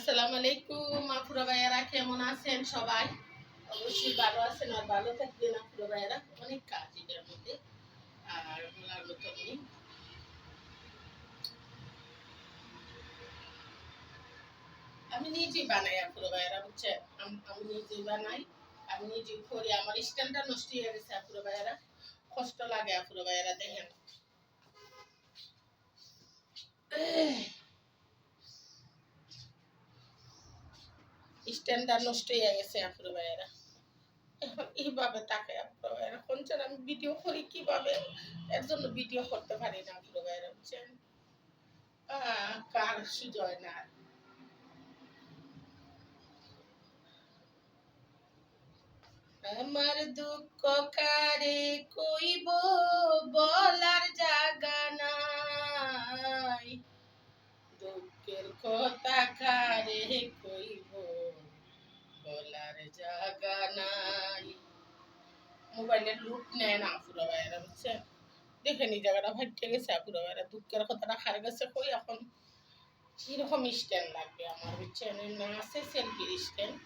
আসসালামু আলাইকুম, আপুরা ভাইয়ারা, কেমন আছেন সবাই? অবশ্যই ভালো আছেন আর ভালো থাকবেন আপুরা ভাইয়ারা, অনেক কাজ এটার মধ্যে, আর বলার মতো নেই। আমি নিজেই বানাই আপুরা ভাইয়ারা, বুঝছেন? আমি নিজেই বানাই, আমি নিজেই করি, আমার স্ট্যান্ডটা নষ্ট হয়ে গেছে আপুরা ভাইয়ারা, কষ্ট লাগে আপুরা ভাইয়ারা, দেখেন। স্ট্যান্ডার্ড নষ্ট হয়ে গেছে ভাইয়েরা। এখন এইভাবে তাকে ভাইয়েরা। আমি ভিডিও করি কীভাবে? এর জন্য ভিডিও করতে পারি না ভাইয়েরা, বুঝছেন? কার সুজয় না আমার দুঃখ কারে কইব বলার জাগা মোবাইলের লুট নেয় না পুরো ভাইয়েরা, বুঝছেন? দেখেন এই জায়গাটা ভাইটে গেছে পুরো ভাইয়েরা। দুঃখের কথাটা খার গেছে কই, এখন কীরকম স্ট্যান্ড লাগবে আমার, বুঝছেন? না আছে সেলফির স্ট্যান্ড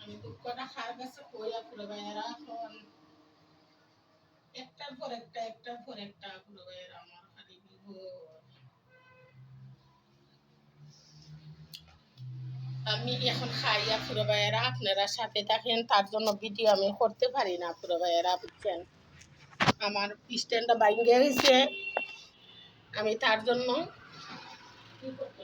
আমি দুঃখটা খার গেছে কই পুরো ভাইয়েরা? এখন একটার পর একটা, একটার পর একটা পুরো ভাইয়েরা, আমার খালি বিপদ। আমি এখন খাইয়া পুরো ভাইয়েরা আপনারা সাথে থাকেন, তার জন্য ভিডিও আমি করতে পারি না, পুরো ভাইয়েরা বুঝছেন? আমার স্ট্যান্ডটা বাইঙ্গে গেছে। আমি তার জন্য করতে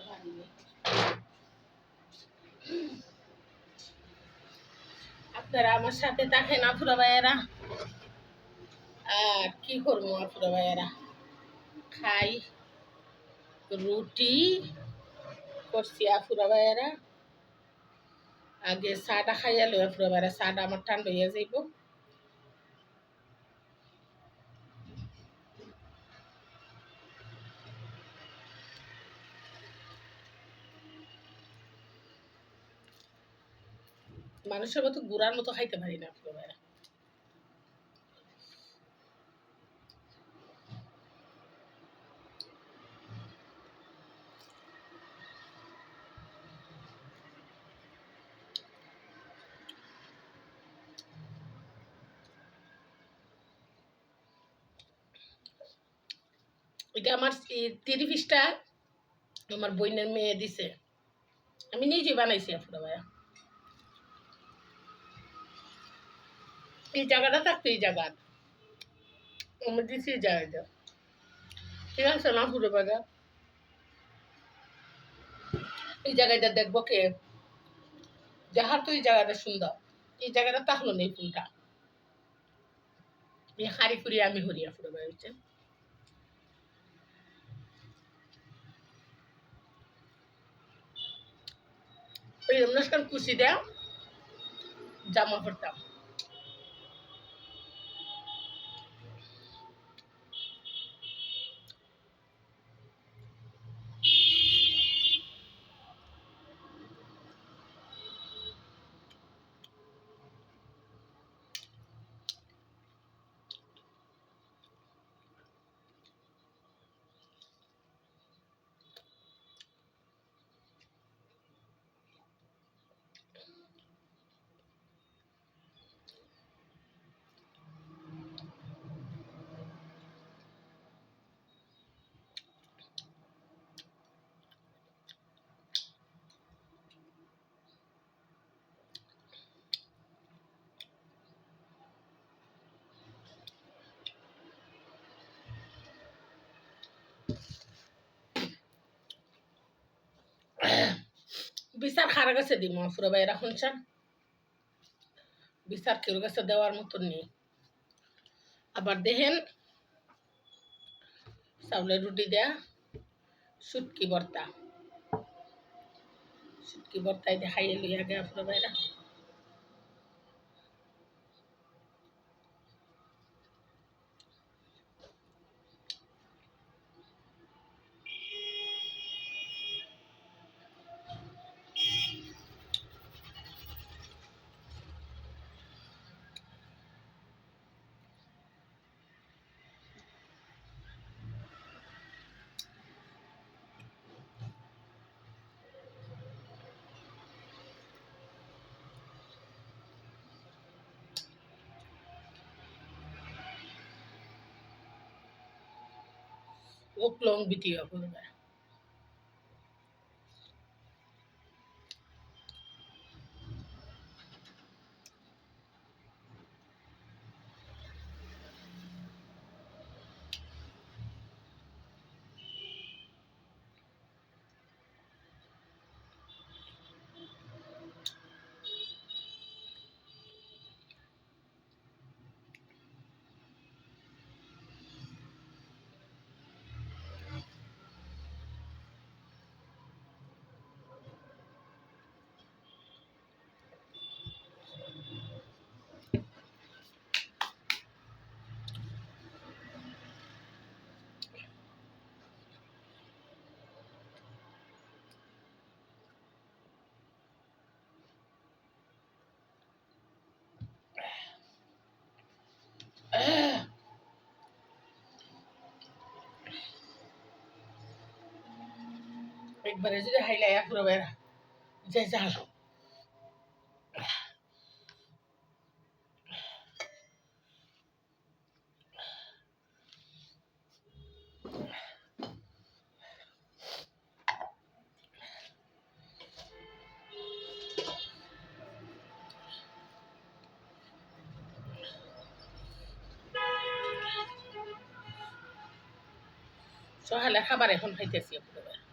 আপনারা আমার সাথে থাকেন আফুরা ভাইয়েরা। আর কি করব আফুরা ভাইয়েরা? খাই, রুটি করছি আফুরা ভাইয়েরা। আগে চাটা খাইয়া লই আফুরা ভাইয়েরা চাটা আমার ঠান্ডা হইয়া যাইব মানুষের মতো গুড়ার মতো খাইতে পারি না আফুরা এটা আমার তিরিশ পিসটা আমার বইনের মেয়ে দিছে। আমি নিজে বানাইছি আফুরা ভাইয়া। এই জায়গাটা থাকতো, এই জায়গা। আমি দিছি জায়গাটা। ঠিক আছে, না ফুটে বাজা এই জায়গাটা দেখব কে? যাহার তো এই জায়গাটা সুন্দর। এই জায়গাটা তাহলো নেই ফুলটা। এই হাড়ি ফুরি আমি হরিয়া ফুটে বেড়াচ্ছি ওই অনুষ্ঠান কুচি দেয়া জামা পড়তাম বিচার খারা গেছে দি মহাপুরা ভাইরা শুনছেন? বিচার কেউ কাছে দেওয়ার মতন নেই। আবার দেখেন, চাউলের রুটি দেয়া সুটকি ভর্তা। সুটকি ভর্তায় দেখাইয়ে লই আগে আপনার ভাইরা ওক লং ভিডিও করবে একবারে যদি হাইলাই পুরো বেড়া যে জাল সকালে খাবার এখন খাইতেছি বেড়া